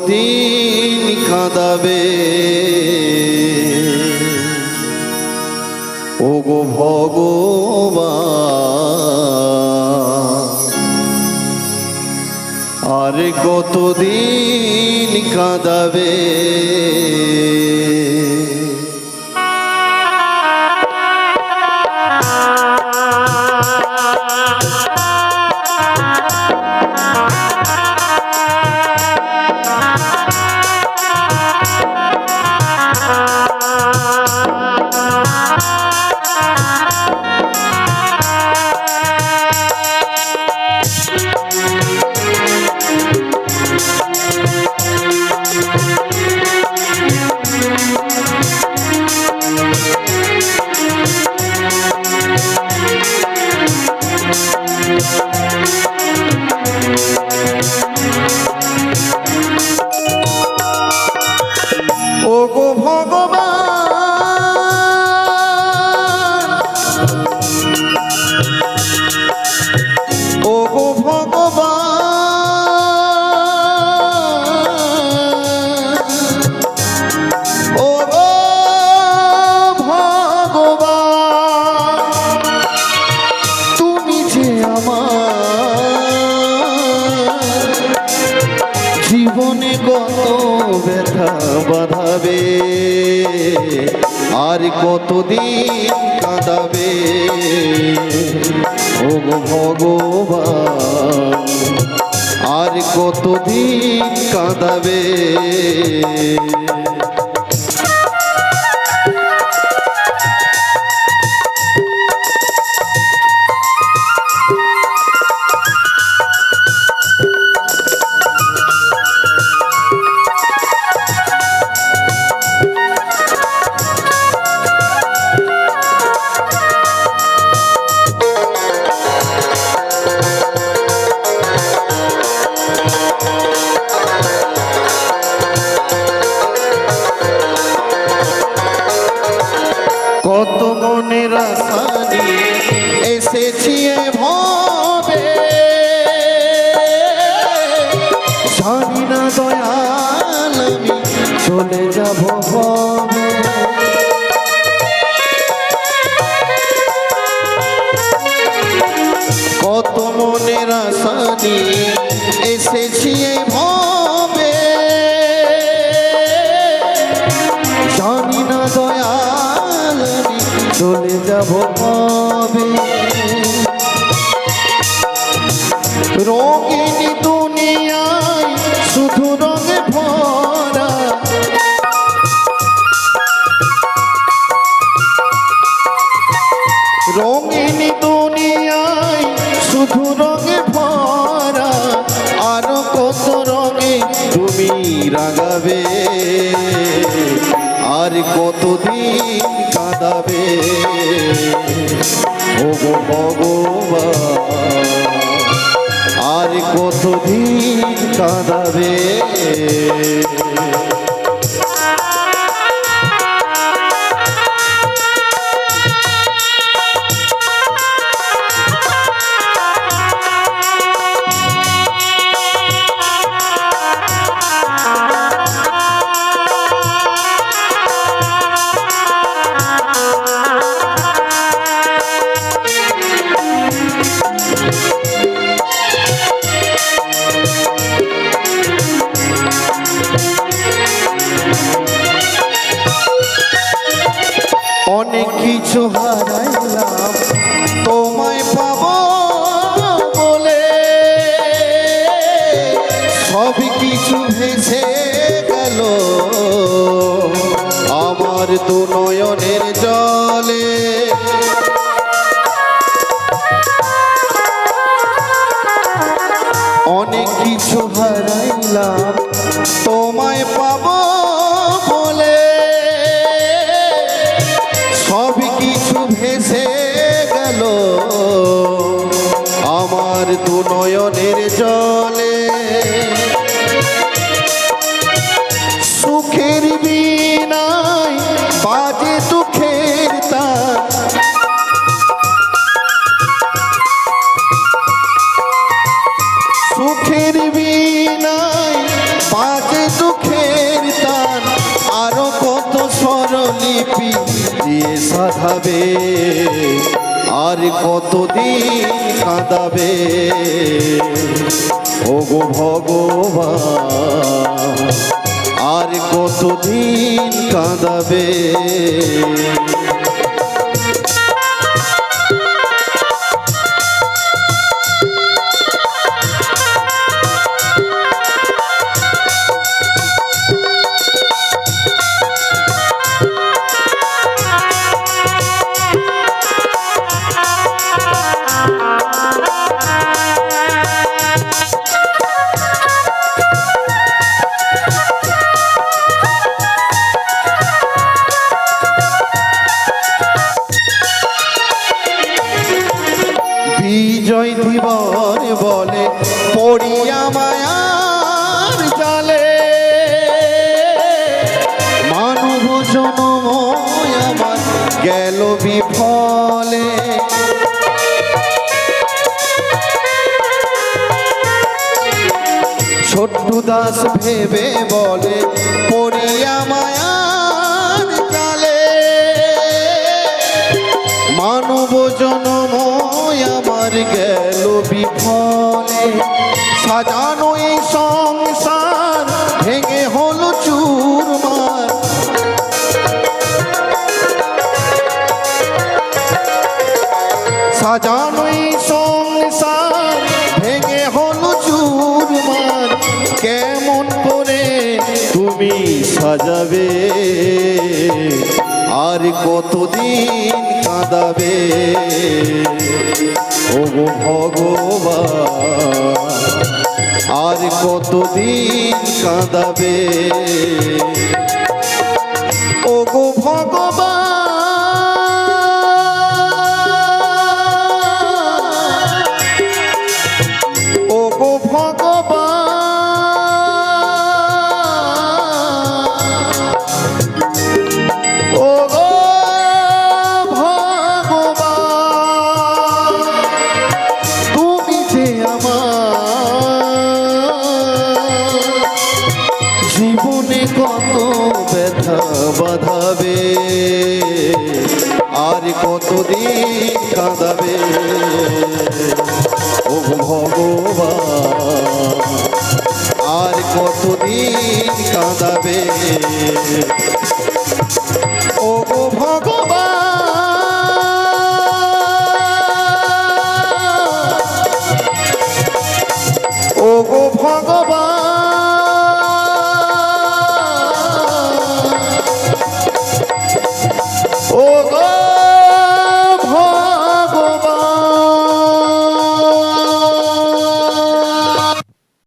কতদিন কাঁদাবে। ও গো ভগবান আরে কতদিন কাঁদাবে? কত ব্যথা বাঁধাবে? আর কতদিন কাঁদাবে? ও ভগবান আর কতদিন কাঁদাবে? চলে যাব কবে? রঙিনী দুনিয়ায় শুধু রঙে ভরা। রঙিনী দুনিয়ায় শুধু রঙে ভরা। আরও কত রঙে তুমি রাগাবে? আর কতদিন কাঁদাবে ও গো ভগবান আর কতদিন কাঁদাবে? দু নয়নের সাধাবে আর কতদিন কাঁদাবে? ওগো ভগবান আর কতদিন কাঁদাবে? মায়ার জালে। মানব জনময় আমার গেল বিফলে। ছোট্ট দাস ভেবে বলে পড়িয়া মায়ার জালে। মানব জনময় আমার গেল বিফলে। সাজানো এই সংসার ভেঙে হলো চুরমার। সাজানো এই সংসার ভেঙে হলো চুরমার। কেমন করে তুমি সাজাবে? আর কতদিন কাঁদাবে? ওগো ভগবান। আর কতদিন কাঁদাবে? ও গো ভগবান কতদিন কাঁদাবে? ও ভগবান আর কতদিন কাঁদাবে? ও ভগবান ও ভগবান।